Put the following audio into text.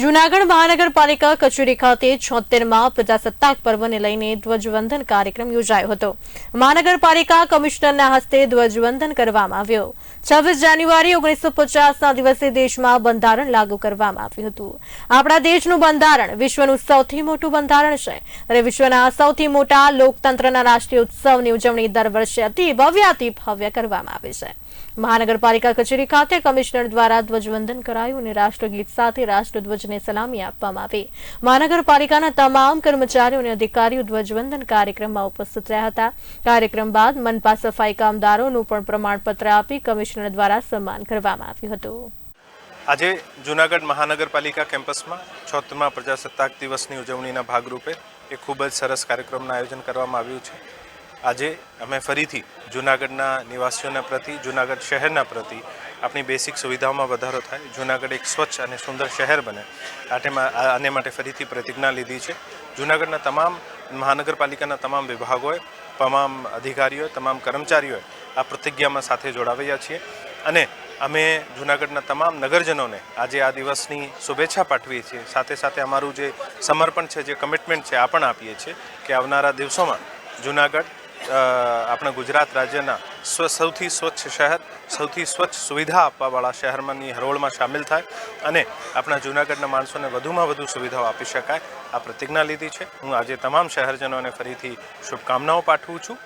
જૂનાગઢ મહાનગરપાલિકા કચેરી ખાતે છોતેરમાં પ્રજાસત્તાક પર્વને લઈને ધ્વજવંદન કાર્યક્રમ યોજાયો હતો. મહાનગરપાલિકા કમિશનરના હસ્તે ધ્વજવંદન કરવામાં આવ્યો. છવ્વીસ જાન્યુઆરી ઓગણીસો પચાસના દિવસે દેશમાં બંધારણ લાગુ કરવામાં આવ્યું હતું. આપણા દેશનું બંધારણ વિશ્વનું સૌથી મોટું બંધારણ છે અને વિશ્વના સૌથી મોટા લોકતંત્રના રાષ્ટ્રીય ઉત્સવની ઉજવણી દર વર્ષે અતિ ભવ્યાતિ ભવ્ય કરવામાં આવે છે. મહાનગરપાલિકા કચેરી ખાતે કમિશનર દ્વારા ધ્વજવંદન કરાયું અને રાષ્ટ્રગીત સાથે રાષ્ટ્રધ્વજને સલામી આપવામાં આવી. મહાનગરપાલિકાના તમામ કર્મચારીઓ અને અધિકારીઓ ધ્વજવંદન કાર્યક્રમમાં ઉપસ્થિત રહ્યા હતા. કાર્યક્રમ બાદ મનપા સફાઈ કામદારોનું પણ પ્રમાણપત્ર આપી કમિશનર દ્વારા સન્માન કરવામાં આવ્યું હતું. આજે જૂનાગઢ મહાનગરપાલિકા કેમ્પસમાં છોતમા પ્રજાસત્તાક દિવસની ઉજવણીના ભાગરૂપે એક ખૂબ જ સરસ કાર્યક્રમનું આયોજન કરવામાં આવ્યું છે. આજે અમે ફરીથી જૂનાગઢના નિવાસીઓના પ્રતિ, જૂનાગઢ શહેરના પ્રતિ આપણી બેસિક સુવિધાઓમાં વધારો થાય. જૂનાગઢ એક સ્વચ્છ અને સુંદર શહેર બને. આટેમાં આને માટે ફરીથી પ્રતિજ્ઞા લીધી છે. જૂનાગઢના તમામ મહાનગરપાલિકાના તમામ વિભાગોએ, તમામ અધિકારીઓએ, તમામ કર્મચારીઓએ આ પ્રતિજ્ઞામાં સાથે જોડાવ્યા છીએ. અને અમે જૂનાગઢના તમામ નગરજનોને આજે આ દિવસની શુભેચ્છા પાઠવીએ છીએ. સાથે સાથે અમારું જે સમર્પણ છે, જે કમિટમેન્ટ છે, આ પણ આપીએ છીએ કે આવનારા દિવસોમાં જૂનાગઢ આપણા ગુજરાત રાજ્યના સ્વ, સૌથી સ્વચ્છ શહેર, સૌથી સ્વચ્છ સુવિધા આપવાવાળા શહેરમાંની હરોળમાં સામેલ થાય અને આપણા જૂનાગઢના માણસોને વધુમાં વધુ સુવિધાઓ આપી શકાય. આ પ્રતિજ્ઞા લીધી છે. હું આજે તમામ શહેરજનોને ફરીથી શુભકામનાઓ પાઠવું છું.